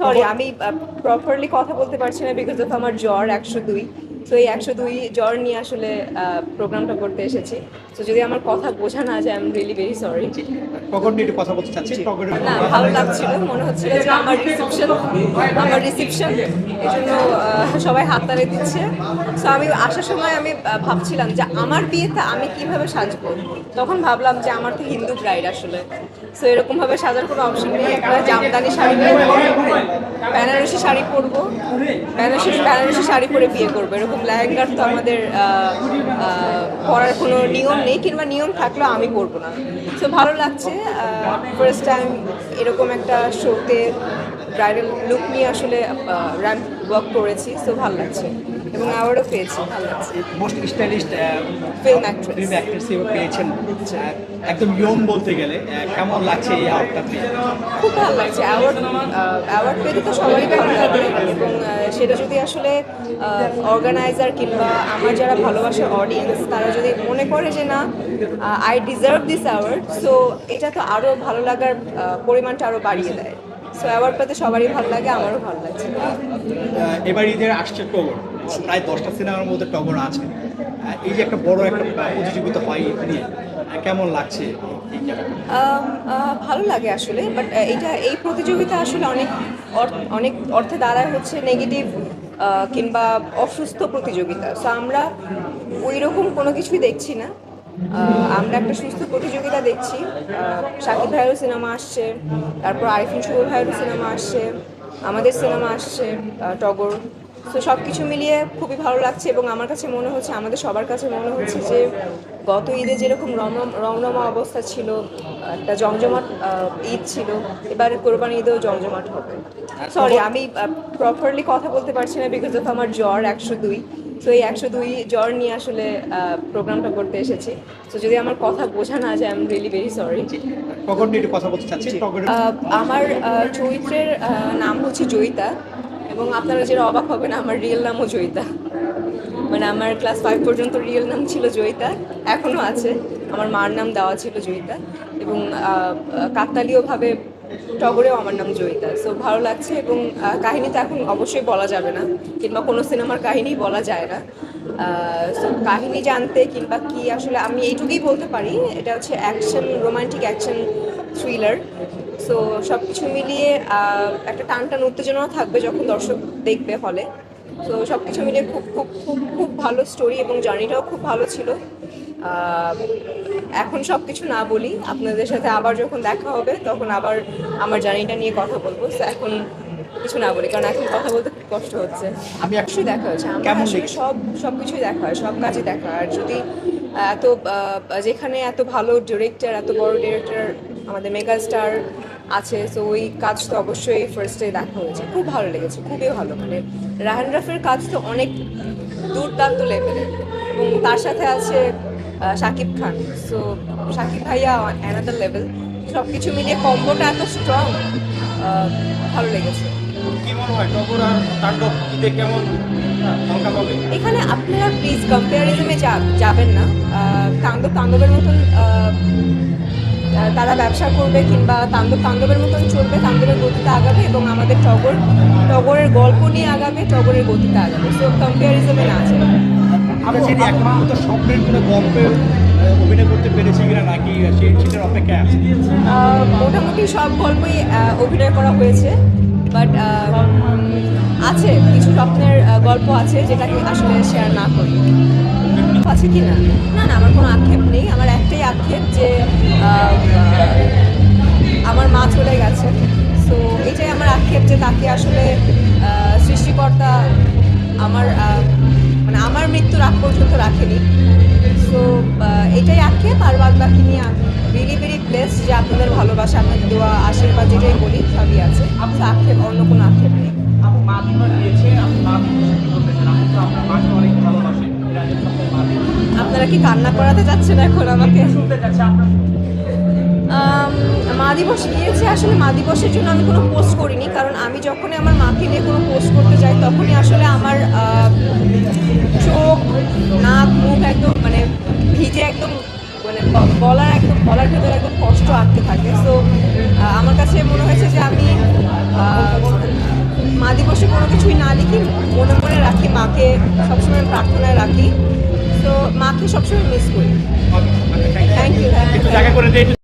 Sorry আমি properly কথা বলতে পারছি না বিকজ অফ আমার জ্বর একশো দুই। তো এই একশো দুই জ্বর নিয়ে আসলে প্রোগ্রামটা করতে এসেছি। তো যদি আমার কথা বোঝা না যায় I am really very sorry নিয়ে একটু কথা বলতে চাচ্ছি টগরের না ভালো লাগছিল মনে হচ্ছিল যে আমার রিসেপশন আমার রিসেপশন এই জন্য আহ, সবাই হাততালি দিচ্ছে। সো আমি আসার সময় আমি ভাবছিলাম যে আমার বিয়েতে আমি কীভাবে সাজবো? তখন ভাবলাম যে আমার তো হিন্দু ব্রাইড আসলে। সো এরকম ভাবে সাজার কোনো অপশন নেই। একটা জামদানি শাড়ি পরবো বেনারসি শাড়ি পরবো বেনারসি বেনারসি শাড়ি পরে বিয়ে করব। এরকম লেহেঙ্গার তো আমাদের পরার কোনো নিয়ম নেই। কিংবা নিয়ম থাকলেও আমি করব না। সো ভালো লাগছে ফার্স্ট টাইম এরকম একটা শোতে ব্রাইডাল লুক নিয়ে আসলে র্যাম্প ওয়ার্ক করেছি সো ভালো লাগছে। এবং অ্যাওয়ার্ডও পেয়েছি। ভালো লাগছে most stylist film actress film actress পেয়েছেন একদম ইয়ং বলতে গেলে কেমন লাগছে এই আউটটা পেয়ে? খুব ভালো লাগছে। অ্যাওয়ার্ড অ্যাওয়ার্ড পেতে তো সবারই ভালো লাগে। এবং সেটা যদি আসলে অর্গানাইজার কিংবা আমার যারা ভালোবাসে অডিয়েন্স তারা যদি মনে করে যে না I deserve this award so এটা তো আরও ভালো লাগার পরিমাণটা আরও বাড়িয়ে দেয়। সো অ্যাওয়ার্ড পেতে সবারই ভালো লাগে আমারও ভালো লাগছে। এবার ঈদের আসছে টগর। প্রায় দশটা সিনেমার মধ্যে টগর আছে। এই যে একটা বড় একটা প্রতিযোগিতা হয় ঈদ নিয়ে কেমন লাগছে ভালো লাগে আসলে বাট এটা এই প্রতিযোগিতা আসলে অনেক অনেক অর্থে দাঁড়ায় হচ্ছে নেগেটিভ কিংবা অসুস্থ প্রতিযোগিতা। সো আমরা ওই রকম কোনো কিছুই দেখছি না। আমরা একটা সুস্থ প্রতিযোগিতা দেখছি। শাকিব ভাইয়েরও সিনেমা আসছে, তারপর আরিফিন শুভ ভাইয়েরও সিনেমা আসছে, আমাদের সিনেমা আসছে টগর। তো সব কিছু মিলিয়ে খুবই ভালো লাগছে এবং আমার কাছে মনে হচ্ছে, আমাদের সবার কাছে মনে হচ্ছে যে গত ঈদে যেরকম রমরমা অবস্থা ছিল, একটা জমজমাট ঈদ ছিল, এবার কোরবানি ঈদেও জমজমাট হবে। সরি আমি প্রপারলি কথা বলতে পারছি না বিকজ অফ আমার জ্বর একশো দুই। তো এই একশো দুই জ্বর নিয়ে আসলে প্রোগ্রামটা করতে এসেছি। তো যদি আমার কথা বোঝা না যায় I am really very sorry কথা বলতে চাচ্ছি আমার চরিত্রের নাম হচ্ছে জয়িতা এবং আপনারা যেটা অবাক হবেন আমার রিয়েল নামও জয়িতা। মানে আমার ক্লাস ফাইভ পর্যন্ত রিয়েল নাম ছিল জয়িতা এখনও আছে। আমার মার নাম দেওয়া ছিল জয়িতা এবং কাকতালীয়ভাবে টগরেও আমার নাম জয়িতা। সো ভালো লাগছে এবং কাহিনী তো এখন অবশ্যই বলা যাবে না, কিংবা কোনো সিনেমার কাহিনী বলা যায় না। সো কাহিনী জানতে কিংবা কি আসলে আমি এইটুকুই বলতে পারি, এটা হচ্ছে action romantic action thriller so সব কিছু মিলিয়ে একটা টান টান উত্তেজনাও থাকবে যখন দর্শক দেখবে হলে। তো সব কিছু মিলিয়ে খুব খুব খুব খুব ভালো স্টোরি এবং জার্নিটাও খুব ভালো ছিল। এখন সব কিছু না বলি আপনাদের সাথে আবার যখন দেখা হবে তখন আবার আমার জার্নিটা নিয়ে কথা বলব। এখন কিছু না বলি কারণ এখন কথা বলতে খুব কষ্ট হচ্ছে। আমি এক- দেখা হয়েছে আমার আসলে সব সব কিছুই দেখা হয় সব কাজই দেখা হয়। আর যদি এত যেখানে এত ভালো ডিরেক্টর এত বড় ডিরেক্টর আমাদের মেগা স্টার আছে তো ওই কাজ তো অবশ্যই ফার্স্টে দেখা হয়েছে। খুব ভালো লেগেছে খুবই ভালো। মানে রাহান রাফের কাজ তো অনেক দুর্দান্ত লেভেলের এবং তার সাথে আছে শাকিব খান। সো শাকিব ভাইয়া অ্যানাদার লেভেল সব কিছু মিলিয়ে কম্বোটা এত স্ট্রং ভালো লেগেছে। এখানে আপনারা প্লিজ কম্পারিজমে যাবেন না। তাণ্ডব তাণ্ডবের মতন তারা ব্যবসা করবে কিংবা তাণ্ডব তাণ্ডবের মতন চলবে তাণ্ডবের গতিতে আগাবে এবং আমাদের টগর টগরের গল্প নিয়ে আগাবে টগরের গতিতে আগাবে। সো কম্পারিজমে না আছে আমরা এখন পর্যন্ত স্বপ্নের কোনো গল্পে অভিনয় করতে পেরেছি কিনা নাকি সেটার অপেক্ষায় আছে? মোটামুটি সব গল্পই অভিনয় করা হয়েছে বাট আছে, কিছু স্বপ্নের গল্প আছে যেটাকে আসলে শেয়ার না করি। আছে কি না? না না, আমার কোনো আক্ষেপ নেই। আমার একটাই আক্ষেপ যে আমার মা চলে গেছে। সো এটাই আমার আক্ষেপ যে তাকে আসলে সৃষ্টিকর্তা আমার মানে আমার মৃত্যুর আগ পর্যন্ত রাখেনি। সো এটাই আক্ষেপ আর বাদ বাকি নিয়ে আমি। ভেরি ভেরি প্লেস যে আপনাদের ভালোবাসা আপনাদের দেওয়া আশীর্বাদ যেটাই বলি সবই আছে। তো আক্ষেপ অন্য কোনো আক্ষেপ নেই। আপনারা কি কান্না করাতে যাচ্ছেন এখন আমাকে? আম, মা দিবস গিয়েছে, আসলে মা দিবসের জন্য আমি কোনো পোস্ট করিনি, কারণ আমি যখনই আমার মাকে নিয়ে কোনো পোস্ট করতে যাই, তখনই আসলে আমার চোখ, নাক, মুখ একদম মানে ভিজে একদম মানে বলার একদম বলার ভেতরে একদম কষ্ট আঁকতে থাকে। সো আমার কাছে মনে হয়েছে যে আমি মা দিবসে কোনো কিছুই না লিখি, মনে মনে রাখি, মাকে সবসময় প্রার্থনায় রাখি। তো মাকে সবসময় মিস করি। Thank you